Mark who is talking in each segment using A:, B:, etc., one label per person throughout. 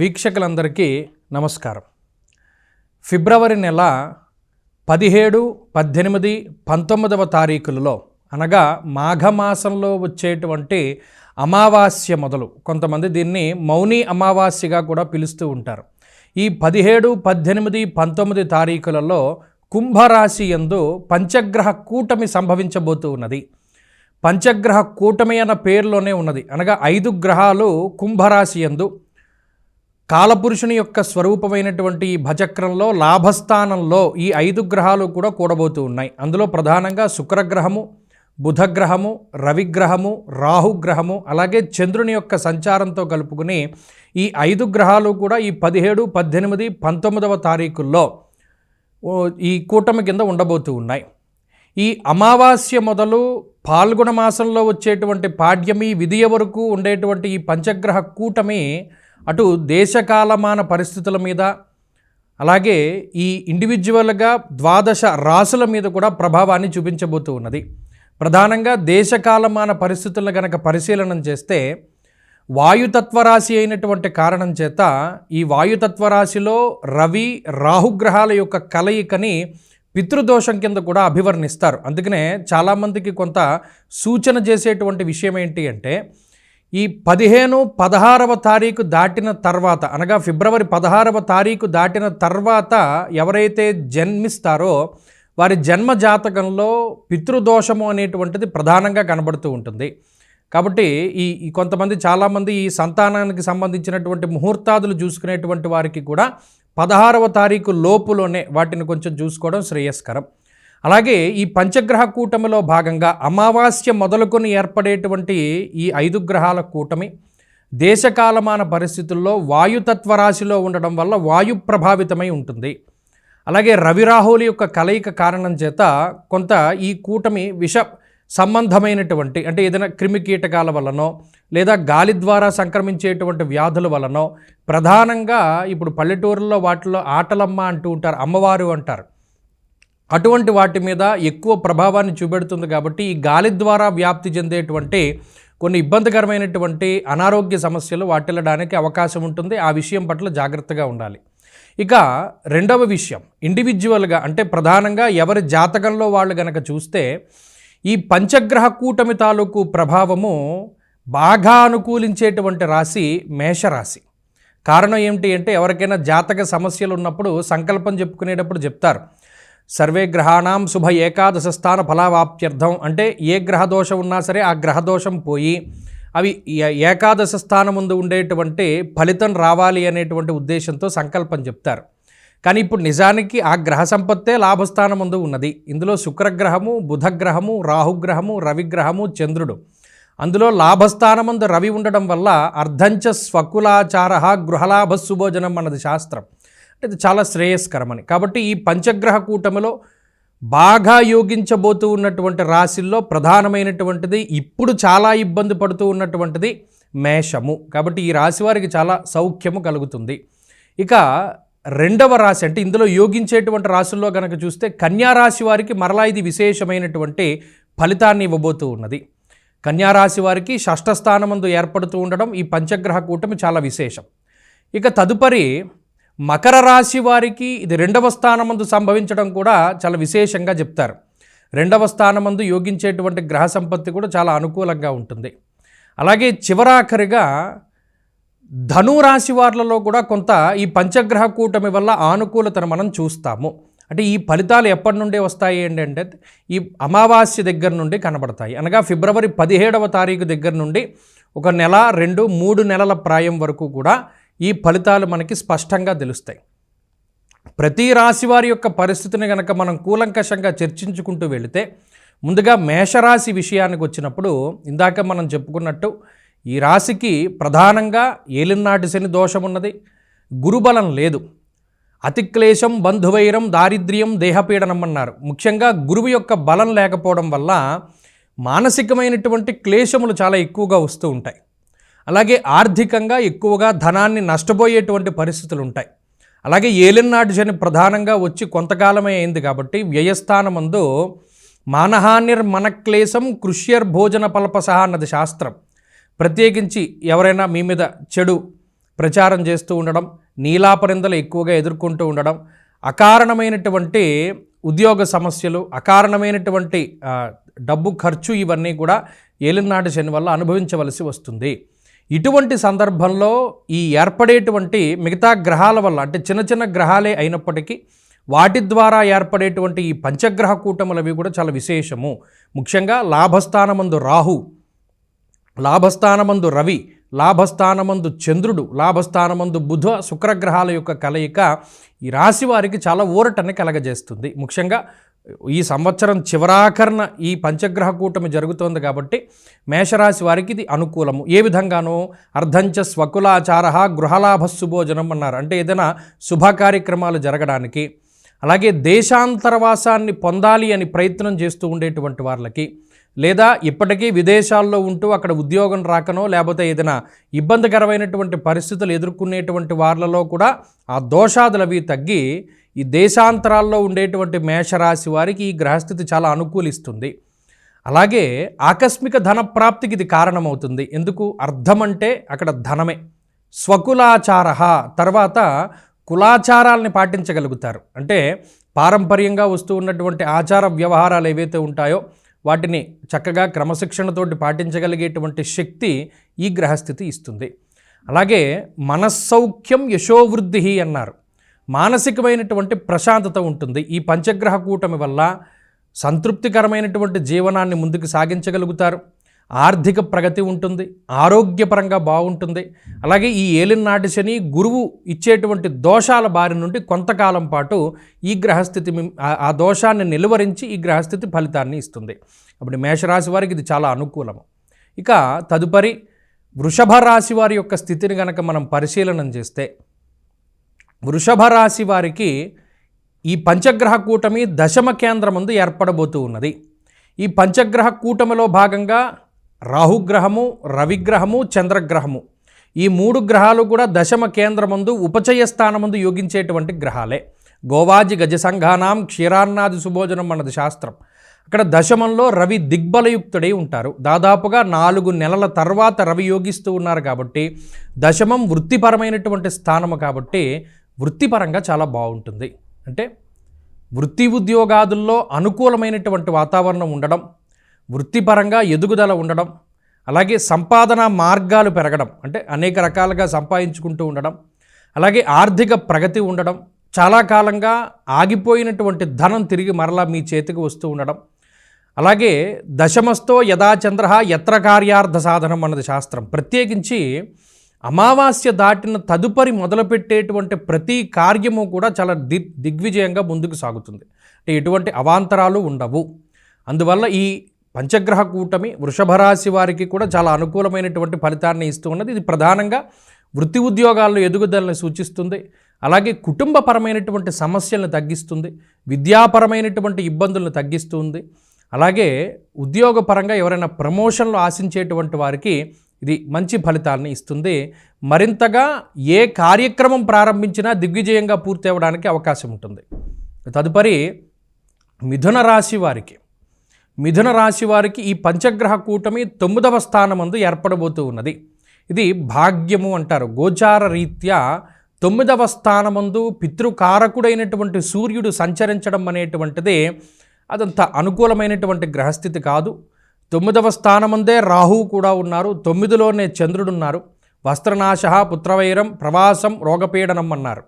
A: వీక్షకులందరికీ నమస్కారం. ఫిబ్రవరి నెల పదిహేడు పద్దెనిమిది పంతొమ్మిదవ తారీఖులలో అనగా మాఘమాసంలో వచ్చేటువంటి అమావాస్య మొదలు. కొంతమంది దీన్ని మౌని అమావాస్యగా కూడా పిలుస్తూ ఉంటారు. ఈ పదిహేడు పద్దెనిమిది పంతొమ్మిది తారీఖులలో కుంభరాశి యందు పంచగ్రహ కూటమి సంభవించబోతూ ఉన్నది. పంచగ్రహ కూటమి అన్న పేరులోనే ఉన్నది. అనగా ఐదు గ్రహాలు కుంభరాశి యందు కాలపురుషుని యొక్క స్వరూపమైనటువంటి ఈ భచక్రంలో లాభస్థానంలో ఈ ఐదు గ్రహాలు కూడా కూడబోతూ ఉన్నాయి. అందులో ప్రధానంగా శుక్రగ్రహము బుధగ్రహము రవిగ్రహము రాహుగ్రహము అలాగే చంద్రుని యొక్క సంచారంతో కలుపుకుని ఈ ఐదు గ్రహాలు కూడా ఈ పదిహేడు పద్దెనిమిది పంతొమ్మిదవ తారీఖుల్లో ఓ, ఈ కూటమి కింద ఉండబోతూ ఉన్నాయి. ఈ అమావాస్య మొదలు పాల్గొన మాసంలో వచ్చేటువంటి పాడ్యమి విధియ వరకు ఉండేటువంటి ఈ పంచగ్రహ కూటమి అటు దేశకాలమాన పరిస్థితుల మీద అలాగే ఈ ఇండివిజువల్గా ద్వాదశ రాసుల మీద కూడా ప్రభావాన్ని చూపించబోతూ ఉన్నది. ప్రధానంగా దేశకాలమాన పరిస్థితులను గనక పరిశీలనం చేస్తే వాయుతత్వరాశి అయినటువంటి కారణం చేత ఈ వాయుతత్వరాశిలో రవి రాహుగ్రహాల యొక్క కలయికని పితృదోషం కింద కూడా అభివర్ణిస్తారు. అందుకనే చాలామందికి కొంత సూచన చేసేటువంటి విషయం ఏంటి అంటే ఈ పదిహేను పదహారవ తారీఖు దాటిన తర్వాత అనగా ఫిబ్రవరి పదహారవ తారీఖు దాటిన తర్వాత ఎవరైతే జన్మిస్తారో వారి జన్మ జాతకంలో పితృదోషము అనేటువంటిది ప్రధానంగా కనబడుతూ ఉంటుంది. కాబట్టి ఈ కొంతమంది చాలామంది ఈ సంతానానికి సంబంధించినటువంటి ముహూర్తాదులు చూసుకునేటువంటి వారికి కూడా పదహారవ తారీఖు లోపులోనే వాటిని కొంచెం చూసుకోవడం శ్రేయస్కరం. అలాగే ఈ పంచగ్రహ కూటమిలో భాగంగా అమావాస్య మొదలుకొని ఏర్పడేటువంటి ఈ ఐదు గ్రహాల కూటమి దేశకాలమాన పరిస్థితుల్లో వాయుతత్వ రాశిలో ఉండడం వల్ల వాయు ప్రభావితమై ఉంటుంది. అలాగే రవిరాహుల యొక్క కలయిక కారణం చేత కొంత ఈ కూటమి విష సంబంధమైనటువంటి అంటే ఏదైనా క్రిమి కీటకాల వలనో లేదా గాలి ద్వారా సంక్రమించేటువంటి వ్యాధుల వలనో ప్రధానంగా ఇప్పుడు పల్లెటూరుల్లో వాటిలో ఆటలమ్మ అంటూ ఉంటారు అమ్మవారు అంటారు. అటువంటి వాటి మీద ఎక్కువ ప్రభావాన్ని చూపెడుతుంది కాబట్టి ఈ గాలి ద్వారా వ్యాప్తి చెందేటువంటి కొన్ని ఇబ్బందికరమైనటువంటి అనారోగ్య సమస్యలు వాటిల్లడానికి అవకాశం ఉంటుంది. ఆ విషయం పట్ల జాగ్రత్తగా ఉండాలి. ఇక రెండవ విషయం ఇండివిజువల్గా అంటే ప్రధానంగా ఎవరి జాతకంలో వాళ్ళు గనక చూస్తే ఈ పంచగ్రహ కూటమి తాలూకు ప్రభావము బాగా అనుకూలించేటువంటి రాశి మేషరాశి. కారణం ఏమిటి అంటే ఎవరికైనా జాతక సమస్యలు ఉన్నప్పుడు సంకల్పం చెప్పుకునేటప్పుడు చెప్తారు. సర్వే గ్రహాణం శుభ ఏకాదశ స్థాన ఫలావాప్త్యర్థం. అంటే ఏ గ్రహదోషం ఉన్నా సరే ఆ గ్రహదోషం పోయి అవి ఏకాదశ స్థానం ముందు ఉండేటువంటి ఫలితం రావాలి అనేటువంటి ఉద్దేశంతో సంకల్పం చెప్తారు. కానీ ఇప్పుడు నిజానికి ఆ గ్రహ సంపత్తే లాభస్థానం ముందు ఉన్నది. ఇందులో శుక్రగ్రహము బుధగ్రహము రాహుగ్రహము రవిగ్రహము చంద్రుడు. అందులో లాభస్థానమందు రవి ఉండడం వల్ల అర్ధంచ స్వకులాచార గృహలాభ సుభోజనం అన్నది శాస్త్రం. అంటే ఇది చాలా శ్రేయస్కరమని. కాబట్టి ఈ పంచగ్రహ కూటమిలో బాగా యోగించబోతూ ఉన్నటువంటి రాశిల్లో ప్రధానమైనటువంటిది ఇప్పుడు చాలా ఇబ్బంది పడుతూ ఉన్నటువంటిది మేషము. కాబట్టి ఈ రాశి వారికి చాలా సౌఖ్యము కలుగుతుంది. ఇక రెండవ రాశి అంటే ఇందులో యోగించేటువంటి రాశుల్లో కనుక చూస్తే కన్యా రాశి వారికి మరలా ఇది విశేషమైనటువంటి ఫలితాన్ని ఇవ్వబోతూ ఉన్నది. కన్యారాశి వారికి షష్ఠస్థానమందు ఏర్పడుతూ ఉండడం ఈ పంచగ్రహ కూటమి చాలా విశేషం. ఇక తదుపరి మకర రాశి వారికి ఇది రెండవ స్థానమందు సంభవించడం కూడా చాలా విశేషంగా చెప్తారు. రెండవ స్థానమందు యోగించేటువంటి గ్రహ సంపత్తి కూడా చాలా అనుకూలంగా ఉంటుంది. అలాగే చివరాఖరిగా ధను రాశి వార్లలో కూడా కొంత ఈ పంచగ్రహ కూటమి వల్ల ఆనుకూలతను మనం చూస్తాము. అంటే ఈ ఫలితాలు ఎప్పటి నుండి వస్తాయి ఏంటంటే ఈ అమావాస్య దగ్గర నుండి కనబడతాయి. అనగా ఫిబ్రవరి పదిహేడవ తారీఖు దగ్గర నుండి ఒక నెల రెండు మూడు నెలల ప్రాయం వరకు కూడా ఈ ఫలితాలు మనకి స్పష్టంగా తెలుస్తాయి. ప్రతి రాశి వారి యొక్క పరిస్థితిని కనుక మనం కూలంకషంగా చర్చించుకుంటూ వెళితే ముందుగా మేషరాశి విషయానికి వచ్చినప్పుడు ఇందాక మనం చెప్పుకున్నట్టు ఈ రాశికి ప్రధానంగా ఏలినాటి శని దోషం ఉన్నది గురుబలం లేదు. అతిక్లేశం బంధువైరం దారిద్ర్యం దేహపీడనం అన్నారు. ముఖ్యంగా గురువు యొక్క బలం లేకపోవడం వల్ల మానసికమైనటువంటి క్లేశములు చాలా ఎక్కువగా వస్తూ ఉంటాయి. అలాగే ఆర్థికంగా ఎక్కువగా ధనాన్ని నష్టపోయేటువంటి పరిస్థితులు ఉంటాయి అలాగే ఏలినాటి శని ప్రధానంగా వచ్చి కొంతకాలమే అయింది కాబట్టి వ్యయస్థానమందు మానహానిర్ మనక్లేశం కృష్యర్ భోజన పల్పసహ అన్నది శాస్త్రం. ప్రత్యేకించి ఎవరైనా మీ మీద చెడు ప్రచారం చేస్తూ ఉండడం నీలాపరిందలు ఎక్కువగా ఎదుర్కొంటూ ఉండడం అకారణమైనటువంటి ఉద్యోగ సమస్యలు అకారణమైనటువంటి డబ్బు ఖర్చు ఇవన్నీ కూడా ఏలినాటి శని వల్ల అనుభవించవలసి వస్తుంది. ఇటువంటి సందర్భంలో ఈ ఏర్పడేటువంటి మిగతా గ్రహాల వల్ల అంటే చిన్న చిన్న గ్రహాలే అయినప్పటికీ వాటి ద్వారా ఏర్పడేటువంటి ఈ పంచగ్రహ కూటములు అవి కూడా చాలా విశేషము. ముఖ్యంగా లాభస్థానమందు రాహు లాభస్థానమందు రవి లాభస్థానమందు చంద్రుడు లాభస్థానమందు బుధ శుక్రగ్రహాల యొక్క కలయిక ఈ రాశి వారికి చాలా ఊరటని కలగజేస్తుంది. ముఖ్యంగా ఈ సంవత్సరం చివరాఖరణ ఈ పంచగ్రహ కూటమి జరుగుతోంది కాబట్టి మేషరాశి వారికి ఇది అనుకూలము. ఏ విధంగానో అర్ధంచ స్వకులాచార గృహలాభస్సు భోజనం అన్నారు. అంటే ఏదైనా శుభ కార్యక్రమాలు జరగడానికి అలాగే దేశాంతరవాసాన్ని పొందాలి అని ప్రయత్నం చేస్తూ ఉండేటువంటి వాళ్ళకి లేదా ఇప్పటికీ విదేశాల్లో ఉంటూ అక్కడ ఉద్యోగం రాకనో లేకపోతే ఏదైనా ఇబ్బందికరమైనటువంటి పరిస్థితులు ఎదుర్కొనేటువంటి వాళ్ళలో కూడా ఆ దోషాదులు అవి తగ్గి ఈ దేశాంతరాల్లో ఉండేటువంటి మేషరాశి వారికి ఈ గ్రహస్థితి చాలా అనుకూలిస్తుంది. అలాగే ఆకస్మిక ధన ప్రాప్తికి ఇది కారణమవుతుంది. ఎందుకు? అర్థం అంటే అక్కడ ధనమే. స్వకులాచార తర్వాత కులాచారాలని పాటించగలుగుతారు. అంటే పారంపర్యంగా వస్తూ ఉన్నటువంటి ఆచార వ్యవహారాలు ఏవైతే ఉంటాయో వాటిని చక్కగా క్రమశిక్షణతోటి పాటించగలిగేటువంటి శక్తి ఈ గ్రహస్థితి ఇస్తుంది. అలాగే మనస్సౌఖ్యం యశోవృద్ధి అన్నారు. మానసికమైనటువంటి ప్రశాంతత ఉంటుంది. ఈ పంచగ్రహ కూటమి వల్ల సంతృప్తికరమైనటువంటి జీవనాన్ని ముందుకు సాగించగలుగుతారు. ఆర్థిక ప్రగతి ఉంటుంది. ఆరోగ్యపరంగా బాగుంటుంది. అలాగే ఈ ఏలినాటి శని గురువు ఇచ్చేటువంటి దోషాల బారి నుండి కొంతకాలం పాటు ఈ గ్రహస్థితి ఆ- ఆ దోషాన్ని నిలువరించి ఈ గ్రహస్థితి ఫలితాన్ని ఇస్తుంది. అప్పుడు మేషరాశి వారికి ఇది చాలా అనుకూలము. ఇక తదుపరి వృషభ రాశి వారి యొక్క స్థితిని గనక మనం పరిశీలనం చేస్తే వృషభ రాశి వారికి ఈ పంచగ్రహ కూటమి దశమ కేంద్రమందు ఏర్పడబోతూ ఉన్నది. ఈ పంచగ్రహ కూటమిలో భాగంగా రాహుగ్రహము రవిగ్రహము చంద్రగ్రహము ఈ మూడు గ్రహాలు కూడా దశమ కేంద్రమందు ఉపచయ స్థానమందు యోగించేటువంటి గ్రహాలే. గోవాజి గజ సంఘానాం క్షీరాన్నాది సుభోజనం అన్నది శాస్త్రం. అక్కడ దశమంలో రవి దిగ్బలయుక్తుడై ఉంటారు. దాదాపుగా నాలుగు నెలల తర్వాత రవి యోగిస్తూ ఉన్నారు కాబట్టి దశమం వృత్తిపరమైనటువంటి స్థానము కాబట్టి వృత్తిపరంగా చాలా బాగుంటుంది. అంటే వృత్తి ఉద్యోగాదుల్లో అనుకూలమైనటువంటి వాతావరణం ఉండడం వృత్తిపరంగా ఎదుగుదల ఉండడం అలాగే సంపాదన మార్గాలు పెరగడం అంటే అనేక రకాలుగా సంపాదించుకుంటూ ఉండడం అలాగే ఆర్థిక ప్రగతి ఉండడం చాలా కాలంగా ఆగిపోయినటువంటి ధనం తిరిగి మరలా మీ చేతికి వస్తూ ఉండడం అలాగే దశమస్తో యథాచంద్ర ఎత్ర కార్యార్థ సాధనం అన్నది శాస్త్రం. ప్రత్యేకించి అమావాస్య దాటిన తదుపరి మొదలుపెట్టేటువంటి ప్రతి కార్యము కూడా చాలా దిగ్ దిగ్విజయంగా ముందుకు సాగుతుంది. అంటే ఎటువంటి అవాంతరాలు ఉండవు. అందువల్ల ఈ పంచగ్రహ కూటమి వృషభ రాశి వారికి కూడా చాలా అనుకూలమైనటువంటి ఫలితాన్ని ఇస్తూ ఉన్నది. ఇది ప్రధానంగా వృత్తి ఉద్యోగాల్లో ఎదుగుదలని సూచిస్తుంది. అలాగే కుటుంబపరమైనటువంటి సమస్యలను తగ్గిస్తుంది. విద్యాపరమైనటువంటి ఇబ్బందులను తగ్గిస్తుంది. అలాగే ఉద్యోగపరంగా ఎవరైనా ప్రమోషన్లు ఆశించేటువంటి వారికి ఇది మంచి ఫలితాలను ఇస్తుంది. మరింతగా ఏ కార్యక్రమం ప్రారంభించినా దిగ్విజయంగా పూర్తి అవ్వడానికి అవకాశం ఉంటుంది. తదుపరి మిథున రాశి వారికి. మిథున రాశి వారికి ఈ పంచగ్రహ కూటమి తొమ్మిదవ స్థానమందు ఏర్పడబోతూ ఉన్నది. ఇది భాగ్యము అంటారు. గోచార రీత్యా తొమ్మిదవ స్థానమందు పితృకారకుడైనటువంటి సూర్యుడు సంచరించడం అనేటువంటిది అదంత అనుకూలమైనటువంటి గ్రహస్థితి కాదు. తొమ్మిదవ స్థానముందే రాహువు కూడా ఉన్నారు. తొమ్మిదిలోనే చంద్రుడు ఉన్నారు వస్త్రనాశ పుత్రవైరం ప్రవాసం రోగపీడనం అన్నారు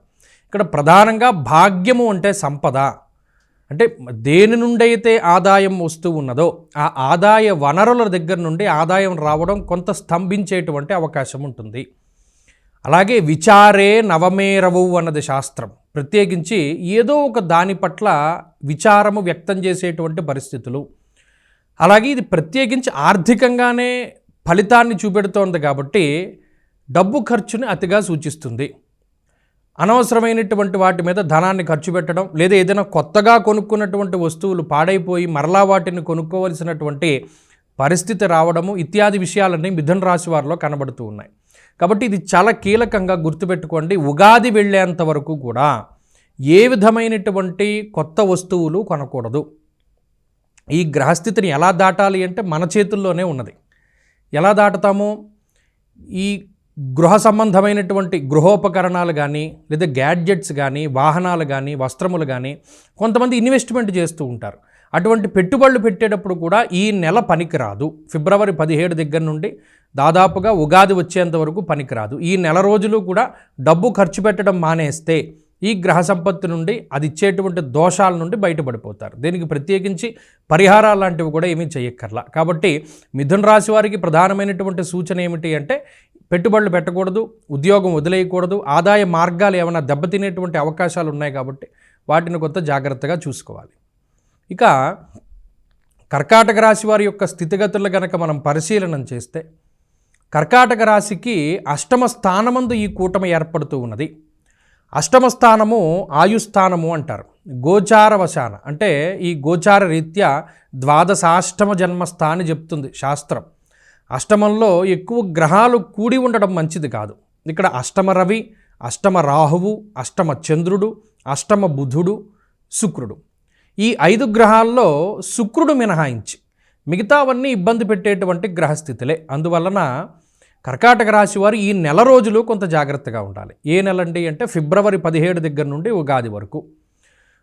A: ఇక్కడ ప్రధానంగా భాగ్యము అంటే సంపద. అంటే దేని నుండైతే ఆదాయం వస్తూ ఉన్నదో ఆ ఆదాయ వనరుల దగ్గర నుండి ఆదాయం రావడం కొంత స్తంభించేటువంటి అవకాశం ఉంటుంది. అలాగే విచారే నవమేరవు అన్నది శాస్త్రం. ప్రత్యేకించి ఏదో ఒక దాని పట్ల విచారము వ్యక్తం చేసేటువంటి పరిస్థితులు. అలాగే ఇది ప్రత్యేకించి ఆర్థికంగానే ఫలితాన్ని చూపెడుతోంది కాబట్టి డబ్బు ఖర్చుని అతిగా సూచిస్తుంది. అనవసరమైనటువంటి వాటి మీద ధనాన్ని ఖర్చు పెట్టడం లేదా ఏదైనా కొత్తగా కొనుక్కున్నటువంటి వస్తువులు పాడైపోయి మరలా వాటిని కొనుక్కోవలసినటువంటి పరిస్థితి రావడము ఇత్యాది విషయాలన్నీ మిథున రాశి వారిలో కనబడుతూ ఉన్నాయి. కాబట్టి ఇది చాలా కీలకంగా గుర్తుపెట్టుకోండి. ఉగాది వెళ్ళేంత వరకు కూడా ఏ విధమైనటువంటి కొత్త వస్తువులు కొనకూడదు. ఈ గ్రహస్థితిని ఎలా దాటాలి అంటే మన చేతుల్లోనే ఉన్నది. ఎలా దాటుతాము? ఈ గృహ సంబంధమైనటువంటి గృహోపకరణాలు కానీ లేదా గ్యాడ్జెట్స్ కానీ వాహనాలు కానీ వస్త్రములు కానీ కొంతమంది ఇన్వెస్ట్మెంట్ చేస్తూ ఉంటారు. అటువంటి పెట్టుబడులు పెట్టేటప్పుడు కూడా ఈ నెల పనికిరాదు. ఫిబ్రవరి పదిహేడు దగ్గర నుండి దాదాపుగా ఉగాది వచ్చేంత వరకు పనికిరాదు. ఈ నెల రోజులు కూడా డబ్బు ఖర్చు పెట్టడం మానేస్తే ఈ గ్రహ సంపత్తి నుండి అది ఇచ్చేటువంటి దోషాల నుండి బయటపడిపోతారు. దీనికి ప్రత్యేకించి పరిహారాలు లాంటివి కూడా ఏమీ చేయక్కర్లా. కాబట్టి మిథున రాశి వారికి ప్రధానమైనటువంటి సూచన ఏమిటి అంటే పెట్టుబడులు పెట్టకూడదు ఉద్యోగం వదిలేయకూడదు ఆదాయ మార్గాలు ఏమైనా దెబ్బతినేటువంటి అవకాశాలు ఉన్నాయి కాబట్టి వాటిని కొంత జాగ్రత్తగా చూసుకోవాలి. ఇక కర్కాటక రాశి వారి యొక్క స్థితిగతులు కనుక మనం పరిశీలనం చేస్తే కర్కాటక రాశికి అష్టమ స్థానమందు ఈ కూటమి ఏర్పడుతూ ఉన్నది. అష్టమ స్థానము ఆయుస్థానము అంటారు. గోచారవశాన. అంటే ఈ గోచార రీత్యా ద్వాదశాష్టమ జన్మస్థాని చెప్తుంది శాస్త్రం. అష్టమంలో ఎక్కువ గ్రహాలు కూడి ఉండడం మంచిది కాదు. ఇక్కడ అష్టమ రవి అష్టమ రాహువు అష్టమ చంద్రుడు అష్టమ బుధుడు శుక్రుడు. ఈ ఐదు గ్రహాల్లో శుక్రుడు మినహాయించి మిగతావన్నీ ఇబ్బంది పెట్టేటువంటి గ్రహస్థితులే. అందువలన కర్కాటక రాశి వారు ఈ నెల రోజులు కొంత జాగ్రత్తగా ఉండాలి. ఏ నెల అండి అంటే ఫిబ్రవరి పదిహేడు దగ్గర నుండి ఉగాది వరకు.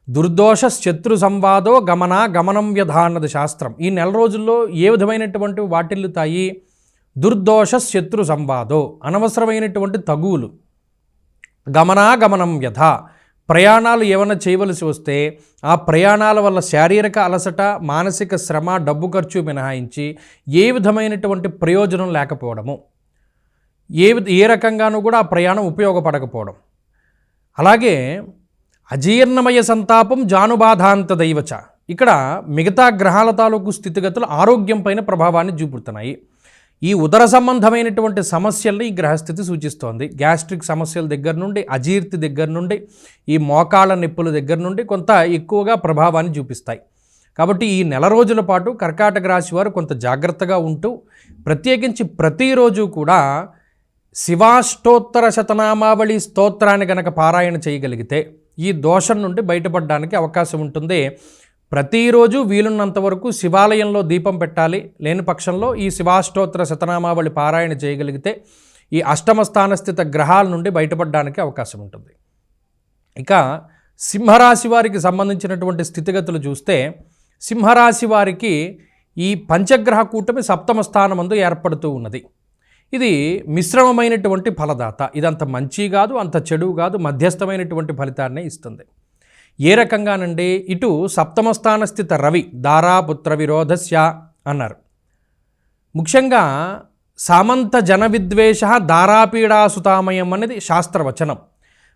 A: దుర్దోష శత్రు సంవాదో గమన గమనం వ్యధ అన్నది శాస్త్రం. ఈ నెల రోజుల్లో ఏ విధమైనటువంటి వాటిల్లుతాయి? దుర్దోష శత్రు సంవాదో అనవసరమైనటువంటి తగువులు. గమనాగమనం వ్యధ. ప్రయాణాలు ఏమైనా చేయవలసి వస్తే ఆ ప్రయాణాల వల్ల శారీరక అలసట మానసిక శ్రమ డబ్బు ఖర్చు మినహాయించి ఏ విధమైనటువంటి ప్రయోజనం లేకపోవడము. ఏ ఏ రకంగానూ కూడా ఆ ప్రయాణం ఉపయోగపడకపోవడం. అలాగే అజీర్ణమయ సంతాపం జానుబాధాంత దైవచ. ఇక్కడ మిగతా గ్రహాల తాలూకు స్థితిగతులు ఆరోగ్యం పైన ప్రభావాన్ని చూపుతున్నాయి ఈ ఉదర సంబంధమైనటువంటి సమస్యల్ని ఈ గ్రహస్థితి సూచిస్తోంది. గ్యాస్ట్రిక్ సమస్యల దగ్గర నుండి అజీర్తి దగ్గర నుండి ఈ మోకాళ్ళ నొప్పుల దగ్గర నుండి కొంత ఎక్కువగా ప్రభావాన్ని చూపిస్తాయి. కాబట్టి ఈ నెల రోజుల పాటు కర్కాటక రాశి వారు కొంత జాగ్రత్తగా ఉంటూ ప్రత్యేకించి ప్రతిరోజు కూడా శివాష్టోత్తర శతనామావళి స్తోత్రాన్ని గనక పారాయణ చేయగలిగితే ఈ దోషం నుండి బయటపడడానికి అవకాశం ఉంటుంది. ప్రతిరోజు వీలున్నంత వరకు శివాలయంలో దీపం పెట్టాలి. లేని పక్షంలో ఈ శివాష్టోత్తర శతనామావళి పారాయణ చేయగలిగితే ఈ అష్టమ స్థానస్థిత గ్రహాల నుండి బయటపడడానికి అవకాశం ఉంటుంది. ఇక సింహరాశి వారికి సంబంధించినటువంటి స్థితిగతులు చూస్తే సింహరాశి వారికి ఈ పంచగ్రహ కూటమి సప్తమ స్థానమందు ఏర్పడుతూ ఉన్నది. ఇది మిశ్రమమైనటువంటి ఫలదాత. ఇదంత మంచి కాదు అంత చెడు కాదు మధ్యస్థమైనటువంటి ఫలితాన్నే ఇస్తుంది. ఏ రకంగానండి? ఇటు సప్తమస్థాన స్థిత రవి దారాపుత్ర విరోధస్య అన్నారు. ముఖ్యంగా సామంత జన విద్వేష దారాపీడాసుతామయం అనేది శాస్త్రవచనం.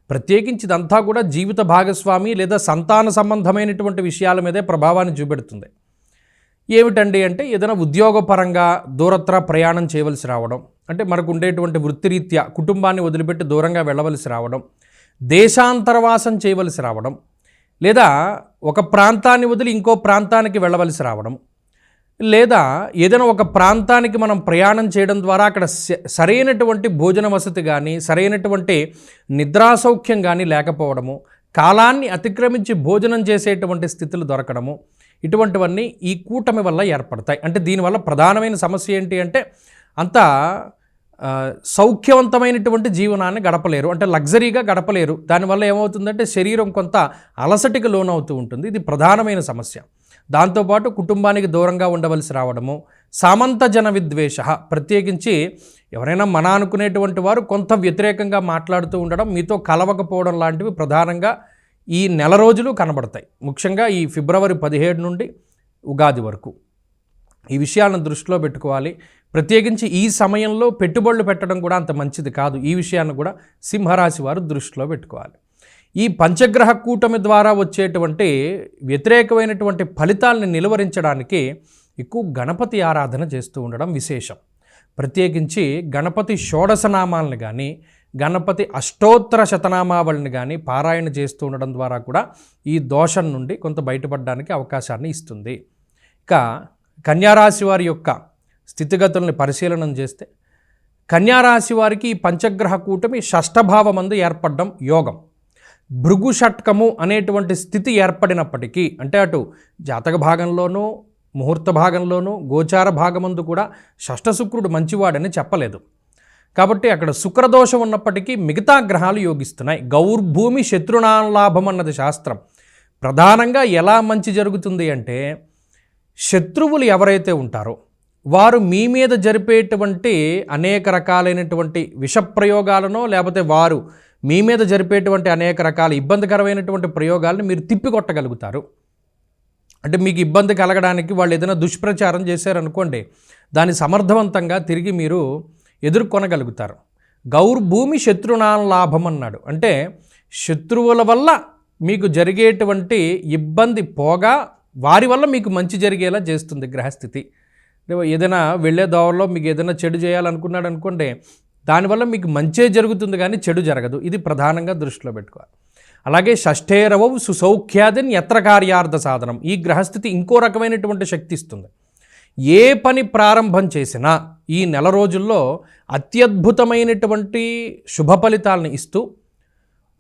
A: ప్రత్యేకించి ఇదంతా కూడా జీవిత భాగస్వామి లేదా సంతాన సంబంధమైనటువంటి విషయాల మీదే ప్రభావాన్ని చూపెడుతుంది. ఏమిటండి అంటే ఏదైనా ఉద్యోగపరంగా దూరత్ర ప్రయాణం చేయవలసి రావడం అంటే మనకు ఉండేటువంటి వృత్తిరీత్యా కుటుంబాన్ని వదిలిపెట్టి దూరంగా వెళ్ళవలసి రావడం దేశాంతరవాసం చేయవలసి రావడం లేదా ఒక ప్రాంతాన్ని వదిలి ఇంకో ప్రాంతానికి వెళ్ళవలసి రావడం లేదా ఏదైనా ఒక ప్రాంతానికి మనం ప్రయాణం చేయడం ద్వారా అక్కడ సరైనటువంటి భోజన వసతి కానీ సరైనటువంటి నిద్రాసౌఖ్యం కానీ లేకపోవడము కాలాన్ని అతిక్రమించి భోజనం చేసేటువంటి స్థితులు దొరకడము ఇటువంటివన్నీ ఈ కూటమి వల్ల ఏర్పడతాయి. అంటే దీనివల్ల ప్రధానమైన సమస్య ఏంటి అంటే అంత సౌఖ్యవంతమైనటువంటి జీవనాన్ని గడపలేరు. అంటే లగ్జరీగా గడపలేరు. దానివల్ల ఏమవుతుందంటే శరీరం కొంత అలసటికి లోనవుతూ ఉంటుంది. ఇది ప్రధానమైన సమస్య. దాంతోపాటు కుటుంబానికి దూరంగా ఉండవలసి రావడము సామంత జన విద్వేష ప్రత్యేకించి ఎవరైనా మన అనుకునేటువంటి వారు కొంత వ్యతిరేకంగా మాట్లాడుతూ ఉండడం మీతో కలవకపోవడం లాంటివి ప్రధానంగా ఈ నెల రోజులు కనబడతాయి. ముఖ్యంగా ఈ ఫిబ్రవరి పదిహేడు నుండి ఉగాది వరకు. ఈ విషయాలను దృష్టిలో పెట్టుకోవాలి. ప్రత్యేకించి ఈ సమయంలో పెట్టుబడులు పెట్టడం కూడా అంత మంచిది కాదు. ఈ విషయాన్ని కూడా సింహరాశి వారు దృష్టిలో పెట్టుకోవాలి. ఈ పంచగ్రహ కూటమి ద్వారా వచ్చేటువంటి వ్యతిరేకమైనటువంటి ఫలితాలను నిలువరించడానికి ఎక్కువ గణపతి ఆరాధన చేస్తూ ఉండడం విశేషం. ప్రత్యేకించి గణపతి షోడశనామాలను కానీ గణపతి అష్టోత్తర శతనామావళిని కానీ పారాయణ చేస్తూ ఉండడం ద్వారా కూడా ఈ దోషం నుండి కొంత బయటపడడానికి అవకాశాన్ని ఇస్తుంది. ఇక కన్యారాశి వారి యొక్క స్థితిగతుల్ని పరిశీలనం చేస్తే కన్యారాశి వారికి ఈ పంచగ్రహ కూటమి షష్టభావమందు ఏర్పడడం యోగం. భృగు షట్కము అనేటువంటి స్థితి ఏర్పడినప్పటికీ అంటే అటు జాతక భాగంలోనూ ముహూర్త భాగంలోనూ గోచార భాగమందు కూడా షష్ఠశుక్రుడు మంచివాడని చెప్పలేదు. కాబట్టి అక్కడ శుక్రదోషం ఉన్నప్పటికీ మిగతా గ్రహాలు యోగిస్తున్నాయి. గౌర్భూమి శత్రునాలాభం అన్నది శాస్త్రం. ప్రధానంగా ఎలా మంచి జరుగుతుంది అంటే శత్రువులు ఎవరైతే ఉంటారో వారు మీ మీద జరిపేటువంటి అనేక రకాలైనటువంటి విషప్రయోగాలనో లేకపోతే వారు మీ మీద జరిపేటువంటి అనేక రకాల ఇబ్బందికరమైనటువంటి ప్రయోగాలను మీరు తిప్పికొట్టగలుగుతారు. అంటే మీకు ఇబ్బంది కలగడానికి వాళ్ళు ఏదైనా దుష్ప్రచారం చేశారనుకోండి దాన్ని సమర్థవంతంగా తిరిగి మీరు ఎదుర్కొనగలుగుతారు. గౌర్భూమి శత్రునాన్ లాభం అన్నాడు. అంటే శత్రువుల వల్ల మీకు జరిగేటువంటి ఇబ్బంది పోగా వారి వల్ల మీకు మంచి జరిగేలా చేస్తుంది గ్రహస్థితి. ఏదైనా వెళ్ళే దోవలో మీకు ఏదైనా చెడు చేయాలనుకున్నాడు అనుకోండి దానివల్ల మీకు మంచే జరుగుతుంది కానీ చెడు జరగదు. ఇది ప్రధానంగా దృష్టిలో పెట్టుకోవాలి. అలాగే షష్ఠేరవవు సుసౌఖ్యాదిన్ ఎత్ర కార్యార్థ సాధనం. ఈ గ్రహస్థితి ఇంకో రకమైనటువంటి శక్తి ఇస్తుంది. ఏ పని ప్రారంభం చేసినా ఈ నెల రోజుల్లో అత్యద్భుతమైనటువంటి శుభ ఫలితాలను ఇస్తూ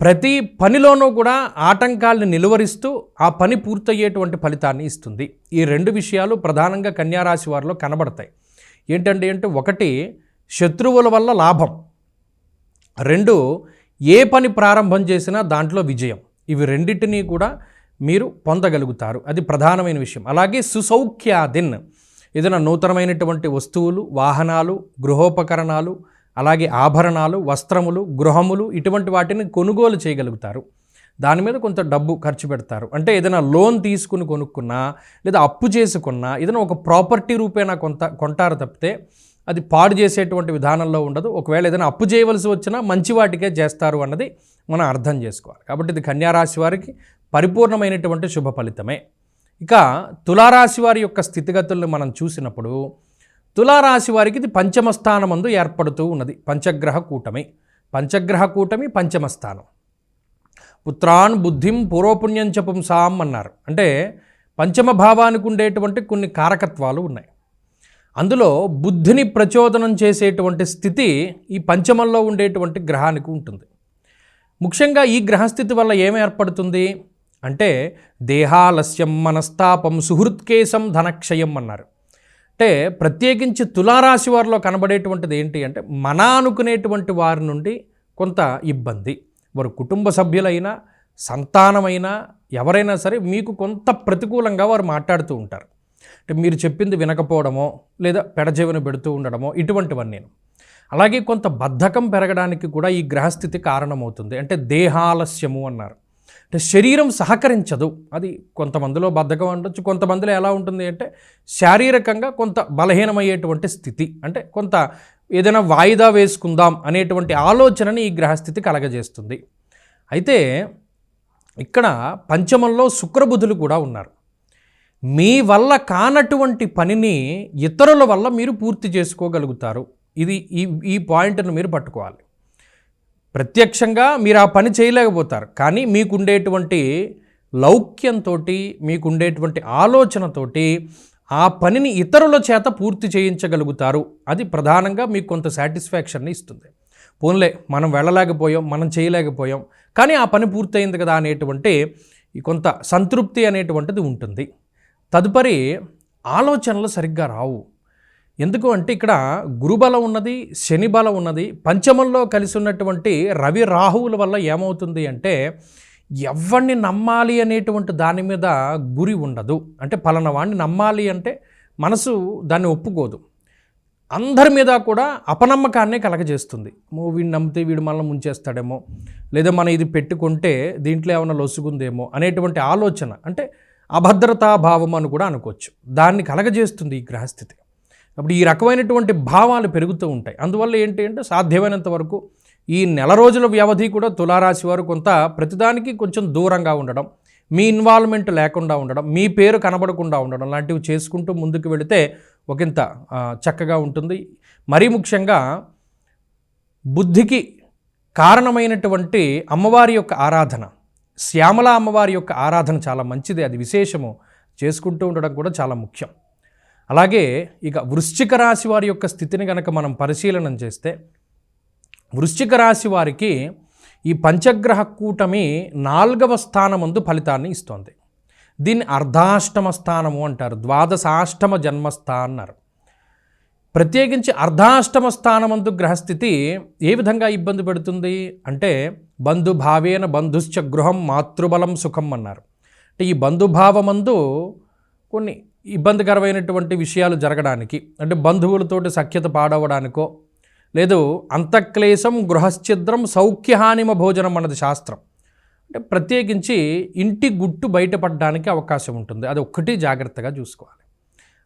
A: ప్రతి పనిలోనూ కూడా ఆటంకాలను నిలువరిస్తూ ఆ పని పూర్తయ్యేటువంటి ఫలితాన్ని ఇస్తుంది. ఈ రెండు విషయాలు ప్రధానంగా కన్యారాశి వారిలో కనబడతాయి. ఏంటంటే అంటే ఒకటి శత్రువుల వల్ల లాభం. రెండు ఏ పని ప్రారంభం చేసినా దాంట్లో విజయం. ఇవి రెండింటినీ కూడా మీరు పొందగలుగుతారు. అది ప్రధానమైన విషయం. అలాగే సుసౌఖ్యాదిన్. ఏదైనా నూతనమైనటువంటి వస్తువులు వాహనాలు గృహోపకరణాలు అలాగే ఆభరణాలు వస్త్రములు గృహములు ఇటువంటి వాటిని కొనుగోలు చేయగలుగుతారు. దాని మీద కొంత డబ్బు ఖర్చు పెడతారు. అంటే ఏదైనా లోన్ తీసుకుని కొనుక్కున్నా లేదా అప్పు చేసుకున్నా ఏదైనా ఒక ప్రాపర్టీ రూపేనా కొంత కొంటారు తప్పితే అది పాడు చేసేటువంటి విధానంలో ఉండదు. ఒకవేళ ఏదైనా అప్పు చేయవలసి వచ్చినా మంచి వాటికే చేస్తారు అన్నది మనం అర్థం చేసుకోవాలి. కాబట్టి ఇది కన్యారాశి వారికి పరిపూర్ణమైనటువంటి శుభ ఫలితమే. ఇక తులారాశి వారి యొక్క స్థితిగతుల్ని మనం చూసినప్పుడు తులారాశి వారికి ఇది పంచమ స్థానమందు ఏర్పడుతూ ఉన్నది. పంచగ్రహ కూటమి. పంచగ్రహ కూటమి పంచమ స్థానం. పుత్రాన్ బుద్ధిం పూర్వపుణ్యం చ పుంసాం అన్నారు. అంటే పంచమ భావానికి ఉండేటువంటి కొన్ని కారకత్వాలు ఉన్నాయి. అందులో బుద్ధిని ప్రచోదనం చేసేటువంటి స్థితి ఈ పంచమంలో ఉండేటువంటి గ్రహానికి ఉంటుంది. ముఖ్యంగా ఈ గ్రహస్థితి వల్ల ఏమి ఏర్పడుతుంది? అంటే దేహాలస్యం మనస్తాపం సుహృత్కేశం ధనక్షయం అన్నారు. అంటే ప్రత్యేకించి తులారాశి వారిలో కనబడేటువంటిది ఏంటి అంటే మన అనుకునేటువంటి వారి నుండి కొంత ఇబ్బంది. వారు కుటుంబ సభ్యులైనా సంతానమైనా ఎవరైనా సరే మీకు కొంత ప్రతికూలంగా వారు మాట్లాడుతూ ఉంటారు. అంటే మీరు చెప్పింది వినకపోవడమో లేదా పెడచెవిన పెడుతూ ఉండడమో ఇటువంటివన్నీ. అలాగే కొంత బద్ధకం పెరగడానికి కూడా ఈ గ్రహస్థితి కారణమవుతుంది. అంటే దేహాలస్యము అన్నారు. అంటే శరీరం సహకరించదు. అది కొంతమందిలో బద్ధకం ఉండొచ్చు కొంతమందిలో ఎలా ఉంటుంది అంటే శారీరకంగా కొంత బలహీనమయ్యేటువంటి స్థితి. అంటే కొంత ఏదైనా వాయిదా వేసుకుందాం అనేటువంటి ఆలోచనని ఈ గ్రహస్థితి కలగజేస్తుంది. అయితే ఇక్కడ పంచమంలో శుక్రబుధులు కూడా ఉన్నారు. మీ వల్ల కానటువంటి పనిని ఇతరుల వల్ల మీరు పూర్తి చేసుకోగలుగుతారు. ఇది ఈ ఈ పాయింట్ను మీరు పట్టుకోవాలి. ప్రత్యక్షంగా మీరు ఆ పని చేయలేకపోతారు. కానీ మీకుండేటువంటి లౌక్యంతో మీకుండేటువంటి ఆలోచనతోటి ఆ పనిని ఇతరుల చేత పూర్తి చేయించగలుగుతారు. అది ప్రధానంగా మీకు కొంత సాటిస్ఫాక్షన్ని ఇస్తుంది. పోన్లే మనం వెళ్ళలేకపోయాం మనం చేయలేకపోయాం కానీ ఆ పని పూర్తయింది కదా అనేటువంటి కొంత సంతృప్తి అనేటువంటిది ఉంటుంది. తదుపరి ఆలోచనలు సరిగ్గా రావు. ఎందుకు అంటే ఇక్కడ గురుబలం ఉన్నది శనిబలం ఉన్నది పంచమంలో కలిసి ఉన్నటువంటి రవి రాహువుల వల్ల ఏమవుతుంది అంటే ఎవరిని నమ్మాలి అనేటువంటి దాని మీద గురి ఉండదు. అంటే పలానా వాడిని నమ్మాలి అంటే మనసు దాన్ని ఒప్పుకోదు. అందరి మీద కూడా అపనమ్మకాన్నే కలగజేస్తుంది. వీడిని నమ్మితే వీడు మనల్ని ముంచేస్తాడేమో లేదా మనం ఇది పెట్టుకుంటే దీంట్లో ఏమైనా లొసుగుందేమో అనేటువంటి ఆలోచన. అంటే అభద్రతా భావం అని కూడా అనుకోవచ్చు. దాన్ని కలగజేస్తుంది ఈ గ్రహస్థితి. అప్పుడు ఈ రకమైనటువంటి భావాలు పెరుగుతూ ఉంటాయి. అందువల్ల ఏంటి అంటే సాధ్యమైనంత వరకు ఈ నెల రోజుల వ్యవధి కూడా తులారాశి వారు కొంత ప్రతిదానికి కొంచెం దూరంగా ఉండడం మీ ఇన్వాల్వ్మెంట్ లేకుండా ఉండడం మీ పేరు కనబడకుండా ఉండడం లాంటివి చేసుకుంటూ ముందుకు వెళితే ఒకంత చక్కగా ఉంటుంది. మరీ ముఖ్యంగా బుద్ధికి కారణమైనటువంటి అమ్మవారి యొక్క ఆరాధన శ్యామల అమ్మవారి యొక్క ఆరాధన చాలా మంచిది. అది విశేషము. చేసుకుంటూ ఉండడం కూడా చాలా ముఖ్యం. అలాగే ఇక వృశ్చిక రాశి వారి యొక్క స్థితిని కనుక మనం పరిశీలనం చేస్తే వృశ్చిక రాశి వారికి ఈ పంచగ్రహ కూటమి నాలుగవ స్థానమందు ఫలితాన్ని ఇస్తోంది. దీన్ని అర్ధాష్టమ స్థానము అంటారు ద్వాదశాష్టమ జన్మస్థా అన్నారు. ప్రత్యేకించి అర్ధాష్టమ స్థానమందు గ్రహస్థితి ఏ విధంగా ఇబ్బంది పెడుతుంది అంటే బంధుభావేన బంధుశ్చ గృహం మాతృబలం సుఖం అన్నారు. అంటే ఈ బంధుభావమందు కొన్ని ఇబ్బందికరమైనటువంటి విషయాలు జరగడానికి అంటే బంధువులతోటి సఖ్యత పాడవడానికో లేదు అంతక్లేశం గృహశ్చిద్రం సౌఖ్యహానిమ భోజనం అన్నది శాస్త్రం. అంటే ప్రత్యేకించి ఇంటి గుట్టు బయటపడడానికి అవకాశం ఉంటుంది. అది ఒక్కటి జాగ్రత్తగా చూసుకోవాలి.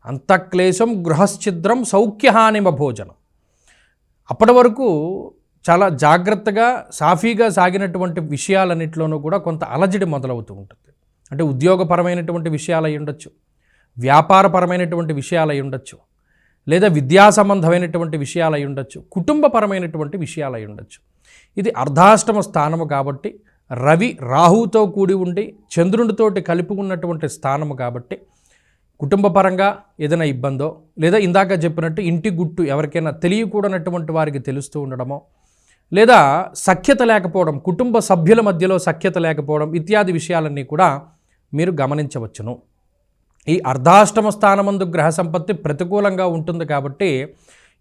A: అంతక్లేశం గృహశ్చిద్రం సౌఖ్యహానిమ భోజనం. అప్పటి వరకు చాలా జాగ్రత్తగా సాఫీగా సాగినటువంటి విషయాలన్నింటిలోనూ కూడా కొంత అలజడి మొదలవుతూ ఉంటుంది. అంటే ఉద్యోగపరమైనటువంటి విషయాలు అయి ఉండొచ్చు. వ్యాపారపరమైనటువంటి విషయాలు అయి ఉండొచ్చు. లేదా విద్యా సంబంధమైనటువంటి విషయాలు అయి ఉండొచ్చు. కుటుంబపరమైనటువంటి విషయాలు అయి ఉండొచ్చు. ఇది అర్ధాష్టమ స్థానము కాబట్టి రవి రాహుతో కూడి ఉండి చంద్రునితోటి కలిపి ఉన్నటువంటి స్థానము కాబట్టి కుటుంబపరంగా ఏదైనా ఇబ్బందో లేదా ఇందాక చెప్పినట్టు ఇంటి గుట్టు ఎవరికైనా తెలియకూడనటువంటి వారికి తెలుస్తూ ఉండడమో లేదా సఖ్యత లేకపోవడం కుటుంబ సభ్యుల మధ్యలో సఖ్యత లేకపోవడం ఇత్యాది విషయాలన్నీ కూడా మీరు గమనించవచ్చును. ఈ అర్ధాష్టమ స్థానమందు గ్రహ సంపత్తి ప్రతికూలంగా ఉంటుంది కాబట్టి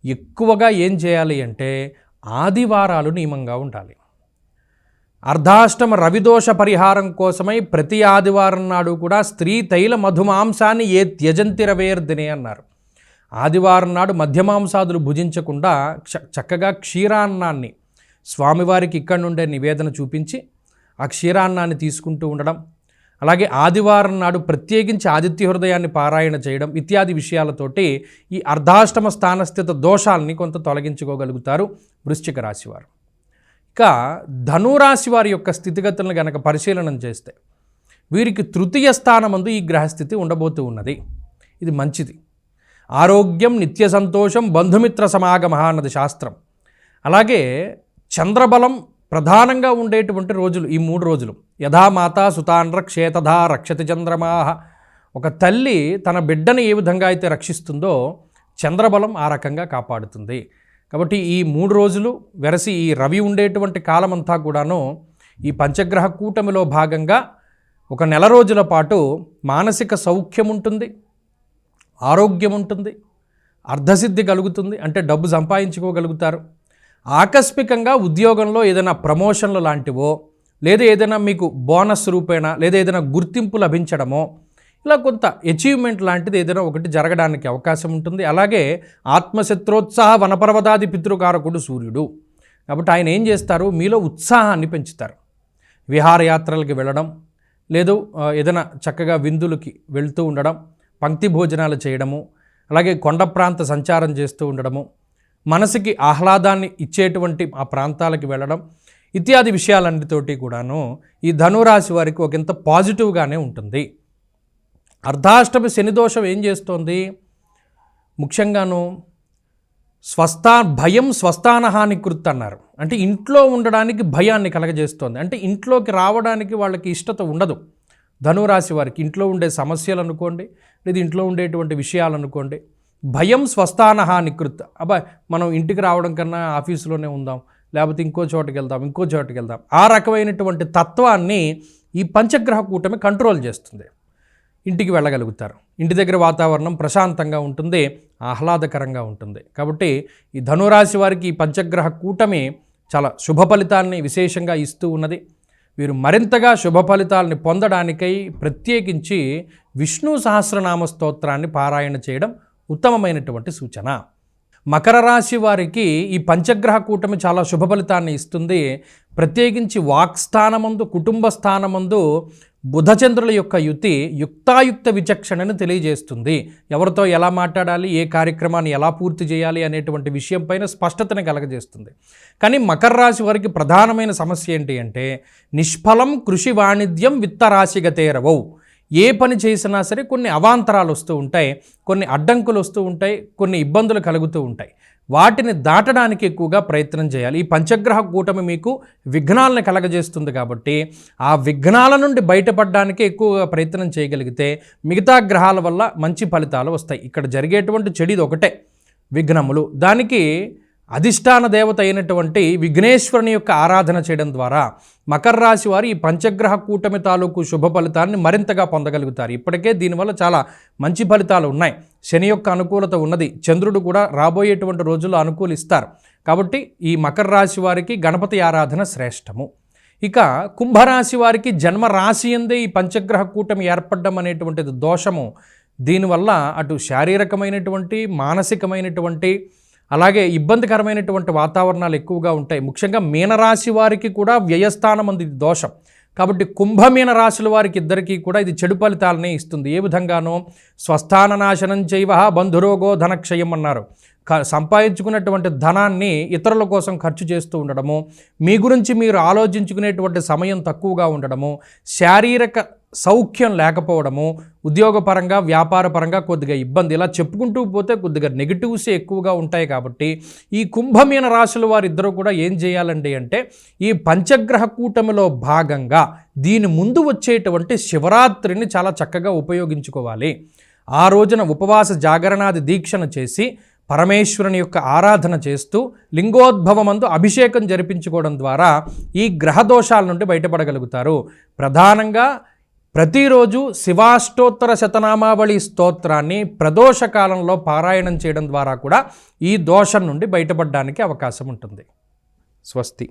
A: ఎక్కువగా ఏం చేయాలి అంటే ఆదివారాలు నియమంగా ఉండాలి. అర్ధాష్టమ రవిదోష పరిహారం కోసమై ప్రతి ఆదివారం నాడు కూడా స్త్రీ తైల మధుమాంసాన్ని ఏ త్యజంతి రవేర్దినే అన్నారు. ఆదివారం నాడు మధ్యమాంసాదులు భుజించకుండా చక్కగా క్షీరాన్నాన్ని స్వామివారికి ఇక్కడ నుండే నివేదన చూపించి ఆ క్షీరాన్నాన్ని తీసుకుంటూ ఉండడం అలాగే ఆదివారం నాడు ప్రత్యేకించి ఆదిత్య హృదయాన్ని పారాయణ చేయడం ఇత్యాది విషయాలతోటి ఈ అర్ధాష్టమ స్థానస్థిత దోషాలని కొంత తొలగించుకోగలుగుతారు వృశ్చిక రాశివారు. ఇక ధనురాశి వారి యొక్క స్థితిగతులను గనక పరిశీలనం చేస్తే వీరికి తృతీయ స్థానమందు ఈ గ్రహస్థితి ఉండబోతూ ఉన్నది. ఇది మంచిది. ఆరోగ్యం నిత్య సంతోషం బంధుమిత్ర సమాగమ అన్నది శాస్త్రం. అలాగే చంద్రబలం ప్రధానంగా ఉండేటువంటి రోజులు ఈ మూడు రోజులు. యథామాత సుతాన్ర క్షేతధ రక్షతి చంద్రమాహ. ఒక తల్లి తన బిడ్డను ఏ విధంగా అయితే రక్షిస్తుందో చంద్రబలం ఆ రకంగా కాపాడుతుంది. కాబట్టి ఈ మూడు రోజులు వెరసి ఈ రవి ఉండేటువంటి కాలమంతా కూడాను ఈ పంచగ్రహ కూటమిలో భాగంగా ఒక నెల రోజుల పాటు మానసిక సౌఖ్యం ఉంటుంది ఆరోగ్యం ఉంటుంది అర్ధసిద్ధి కలుగుతుంది. అంటే డబ్బు సంపాదించుకోగలుగుతారు. ఆకస్మికంగా ఉద్యోగంలో ఏదైనా ప్రమోషన్లు లాంటివో లేదా ఏదైనా మీకు బోనస్ రూపేణ లేదా ఏదైనా గుర్తింపు లభించడమో ఇలా కొంత అచీవ్మెంట్ లాంటిది ఏదైనా ఒకటి జరగడానికి అవకాశం ఉంటుంది. అలాగే ఆత్మశత్రోత్సాహ వనపర్వతాది పితృకారకుడు సూర్యుడు. కాబట్టి ఆయన ఏం చేస్తారు? మీలో ఉత్సాహాన్ని పెంచుతారు. విహారయాత్రలకి వెళ్ళడం లేదు ఏదైనా చక్కగా విందులకి వెళ్తూ ఉండడం పంక్తి భోజనాలు చేయడము అలాగే కొండ ప్రాంత సంచారం చేస్తూ ఉండడము మనసుకి ఆహ్లాదాన్ని ఇచ్చేటువంటి ఆ ప్రాంతాలకి వెళ్ళడం ఇత్యాది విషయాలన్నిటితోటి కూడాను ఈ ధనురాశి వారికి ఒకంత పాజిటివ్గానే ఉంటుంది. అర్ధాష్టమి శనిదోషం ఏం చేస్తోంది? ముఖ్యంగాను స్వస్థా భయం స్వస్థానహాని కృత్ అన్నారు. అంటే ఇంట్లో ఉండడానికి భయాన్ని కలగజేస్తోంది. అంటే ఇంట్లోకి రావడానికి వాళ్ళకి ఇష్టత ఉండదు. ధనురాశి వారికి ఇంట్లో ఉండే సమస్యలు అనుకోండి లేదా ఇంట్లో ఉండేటువంటి విషయాలు అనుకోండి భయం స్వస్థానహాని నికృత్ అబ్బాయి మనం ఇంటికి రావడం కన్నా ఆఫీసులోనే ఉందాం లేకపోతే ఇంకో చోటుకి వెళ్దాం ఇంకో చోటుకి వెళ్దాం. ఆ రకమైనటువంటి తత్వాన్ని ఈ పంచగ్రహ కూటమి కంట్రోల్ చేస్తుంది. ఇంటికి వెళ్ళగలుగుతారు. ఇంటి దగ్గర వాతావరణం ప్రశాంతంగా ఉంటుంది ఆహ్లాదకరంగా ఉంటుంది. కాబట్టి ఈ ధనురాశి వారికి ఈ పంచగ్రహ కూటమి చాలా శుభ ఫలితాన్ని విశేషంగా ఇస్తూ ఉన్నది. వీరు మరింతగా శుభ ఫలితాలని పొందడానికై ప్రత్యేకించి విష్ణు సహస్రనామ స్తోత్రాన్ని పారాయణ చేయడం ఉత్తమమైనటువంటి సూచన. మకర రాశి వారికి ఈ పంచగ్రహ కూటమి చాలా శుభ ఫలితాన్ని ఇస్తుంది. ప్రత్యేకించి వాక్స్థానమందు కుటుంబ స్థానమందు బుధచంద్రుల యొక్క యుతి యుక్తాయుక్త విచక్షణను తెలియజేస్తుంది. ఎవరితో ఎలా మాట్లాడాలి ఏ కార్యక్రమాన్ని ఎలా పూర్తి చేయాలి అనేటువంటి విషయంపైన స్పష్టతను స్పష్టతని కలగజేస్తుంది. కానీ మకర రాశి వారికి ప్రధానమైన సమస్య ఏంటి అంటే నిష్ఫలం కృషి వాణిజ్యం విత్తరాశిగతేరవవు ఏ పని చేసినా సరే కొన్ని అవాంతరాలు వస్తూ ఉంటాయి కొన్ని అడ్డంకులు వస్తూ ఉంటాయి కొన్ని ఇబ్బందులు కలుగుతూ ఉంటాయి. వాటిని దాటడానికి ఎక్కువగా ప్రయత్నం చేయాలి. ఈ పంచగ్రహ కూటమి మీకు విఘ్నాలను కలగజేస్తుంది కాబట్టి ఆ విఘ్నాల నుండి బయటపడడానికి ఎక్కువగా ప్రయత్నం చేయగలిగితే మిగతా గ్రహాల వల్ల మంచి ఫలితాలు వస్తాయి. ఇక్కడ జరిగేటువంటి చెడిది ఒకటే విఘ్నములు. దానికి అధిష్టాన దేవత అయినటువంటి విఘ్నేశ్వరుని యొక్క ఆరాధన చేయడం ద్వారా మకర రాశి వారు ఈ పంచగ్రహ కూటమి తాలూకు శుభ ఫలితాన్ని మరింతగా పొందగలుగుతారు. ఇప్పటికే దీనివల్ల చాలా మంచి ఫలితాలు ఉన్నాయి. శని యొక్క అనుకూలత ఉన్నది. చంద్రుడు కూడా రాబోయేటువంటి రోజుల్లో అనుకూలిస్తారు. కాబట్టి ఈ మకర రాశి వారికి గణపతి ఆరాధన శ్రేష్టము. ఇక కుంభరాశి వారికి జన్మ రాశి ఎందే ఈ పంచగ్రహ కూటమి ఏర్పడడం అనేటువంటిది దోషము. దీనివల్ల అటు శారీరకమైనటువంటి మానసికమైనటువంటి అలాగే ఇబ్బందికరమైనటువంటి వాతావరణాలు ఎక్కువగా ఉంటాయి. ముఖ్యంగా మీనరాశి వారికి కూడా వ్యయస్థానం అంది దోషం. కాబట్టి కుంభమీన రాశుల వారికి ఇద్దరికీ కూడా ఇది చెడు ఫలితాలనే ఇస్తుంది. ఏ విధంగానో స్వస్థాన నాశనం చేయవ బంధురోగో ధనక్షయం అన్నారు. క సంపాదించుకున్నటువంటి ధనాన్ని ఇతరుల కోసం ఖర్చు చేస్తూ ఉండడము మీ గురించి మీరు ఆలోచించుకునేటువంటి సమయం తక్కువగా ఉండడము శారీరక సౌఖ్యం లేకపోవడము ఉద్యోగపరంగా వ్యాపారపరంగా కొద్దిగా ఇబ్బంది. ఇలా చెప్పుకుంటూ పోతే కొద్దిగా నెగిటివ్సే ఎక్కువగా ఉంటాయి కాబట్టి ఈ కుంభమీన రాశుల వారిద్దరూ కూడా ఏం చేయాలండి అంటే ఈ పంచగ్రహ కూటమిలో భాగంగా దీని ముందు వచ్చేటువంటి శివరాత్రిని చాలా చక్కగా ఉపయోగించుకోవాలి. ఆ రోజున ఉపవాస జాగరణాది దీక్షను చేసి పరమేశ్వరుని యొక్క ఆరాధన చేస్తూ లింగోద్భవమందు అభిషేకం జరిపించుకోవడం ద్వారా ఈ గ్రహ దోషాల నుండి బయటపడగలుగుతారు. ప్రధానంగా ప్రతిరోజు శివాష్టోత్తర శతనామావళి స్తోత్రాన్ని ప్రదోష కాలంలో పారాయణం చేయడం ద్వారా కూడా ఈ దోషం నుండి బయటపడడానికి అవకాశం ఉంటుంది. స్వస్తి.